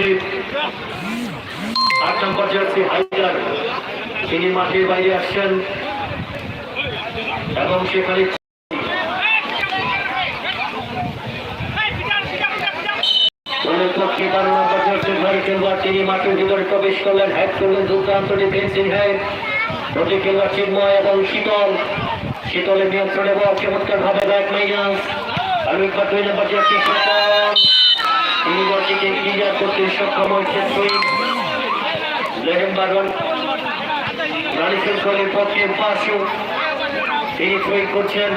হচ্ছে আট নম্বর jersey higher তিনি মাঠের বাইরে আসছেন এবং সেখানে তিনি মাঠের ভিতরে প্রবেশ করলেন হ্যাক করলেন দুর্দান্ত ডিফেন্সিভ হ্যাক প্রতি খেলোয়াড় চিন্ময় এবং শীতল শীতলের নিয়ন্ত্রণে বলটিকে করতে সক্ষম হয়েছেন সুইং লেহেম বাদল রানী শঙ্করের পক্ষে পাশু তিনি সুইং করছেন।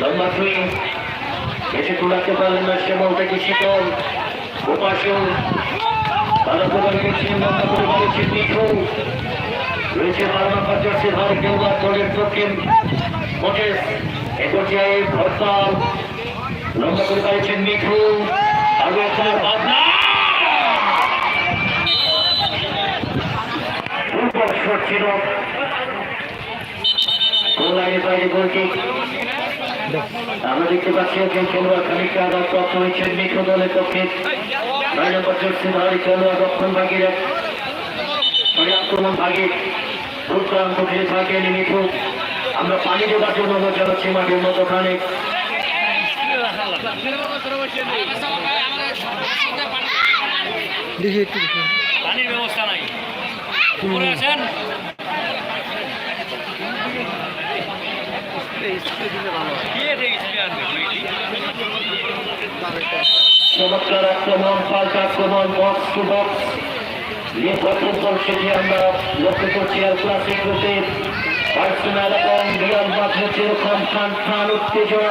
লম্বা সুইং বেশি তোলাতে পারলেন না থেকে শীতল উপাসু। ভালো দলের পক্ষে মোটেস এ পর্যায়ে লম্বা করে পাইছেন মিঠু আগে ফুটবল শট ছিল গোল লাইনের বাইরে গোলটি আমরা দেখতে পাচ্ছি একজন খেলোয়াড় খানিকটা আঘাত প্রাপ্ত হয়েছেন মিঠু দলের পক্ষে নয় নম্বর জার্সি ধারী খেলোয়াড় দক্ষিণ ভাগের আক্রমণ ভাগে দুর্দান্ত খেলে থাকেন মিঠু আমরা পানি দেওয়ার জন্য মজা হচ্ছে মাঠের মতো খানিক দেখি একটু পানির ব্যবস্থা নাই। উপরে আছেন চমৎকার আক্রমণ পাল্টা আক্রমণ বক্স টু বক্স নিয়ে প্রথম সেটি আমরা লক্ষ্য করছি আর ক্লাসিক গ্রুপে পার্সোনাল এবং রিয়াল মাধ্যমে যেরকম টান টান উত্তেজনা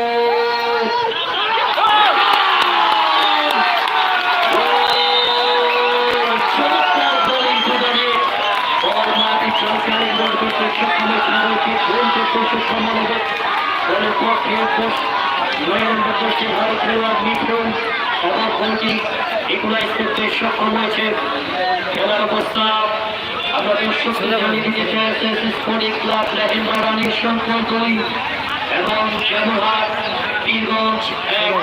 সক্ষম হয়েছে খেলার অবস্থা আমরা চাই স্পোর্টিং ক্লাব রানীর সংখ্যা দুই এবং জয়হাট পীরগঞ্জ এক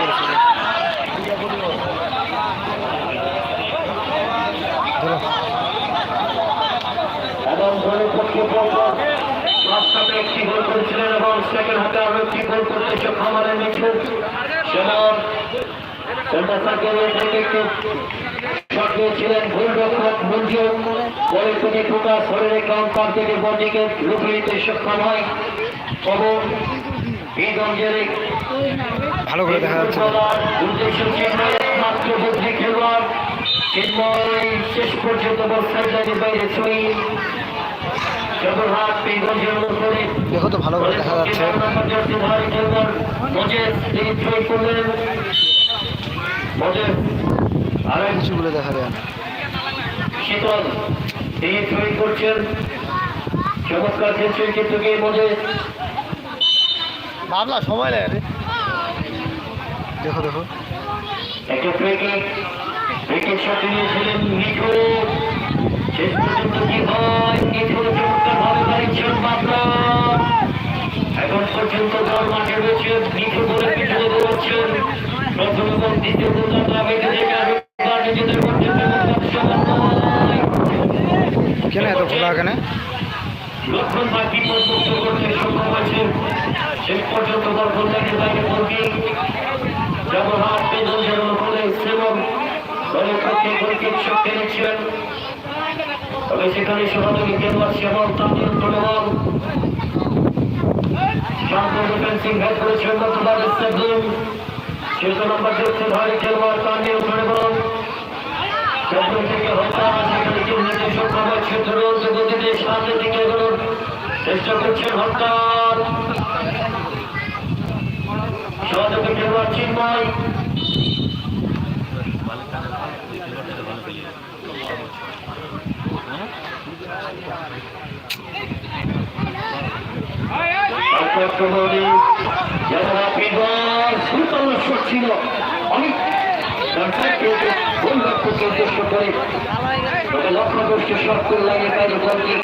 এবং দলের পক্ষে পরপর এবং সেকেন্ড হলেন মিঠু অম্পার থেকে বলটিকে রুখে নিতে সক্ষম হয় এক ভালো করে দেখা যাচ্ছে। শেষ পর্যন্ত সাইডলাইনের বাইরে ছুঁই। দেখো তো ভালো করে দেখা যাচ্ছে। কিছুগুলো দেখা যায় শীতল তিনি ছবি করছেন। চমৎকার খেলছেন কিন্তু কে মজে। বাবলা সময় লাগে রে। দেখো দেখো। একটা উইকেট উইকেট শট নিয়েছিলেন মিঠু শেষ পর্যন্ত কি হয় মিঠু চমৎকার ভাবে বাড়িয়েছেন বাবলা এখন পর্যন্ত দল মাঠে রয়েছে মিঠু বলে পিছনে দৌড়চ্ছেন প্রথম এবং দ্বিতীয় গোলদাতা বেঁধে থেকে আরেকবার নিজেদের মধ্যে চমৎকার সমন্বয় কেন এত খোলা কেন? লক্ষণ বা বিপদ মুক্ত করতে সক্ষম হয়েছে শেষ পর্যন্ত সেখানে সহযোগী খেলোয়াড় নম্বর দেখছে ভারী খেলোয়াড় থেকে হত্যা সেখানে চিহ্নিত হয়েছে দুরন্ত গতিতে সামনের দিকে এগোনোর চেষ্টা অনেক গোল উদ্দেশ্য করে লক্ষ্য লক্ষ্যগ্রস্ত সব করলে তাই বলকে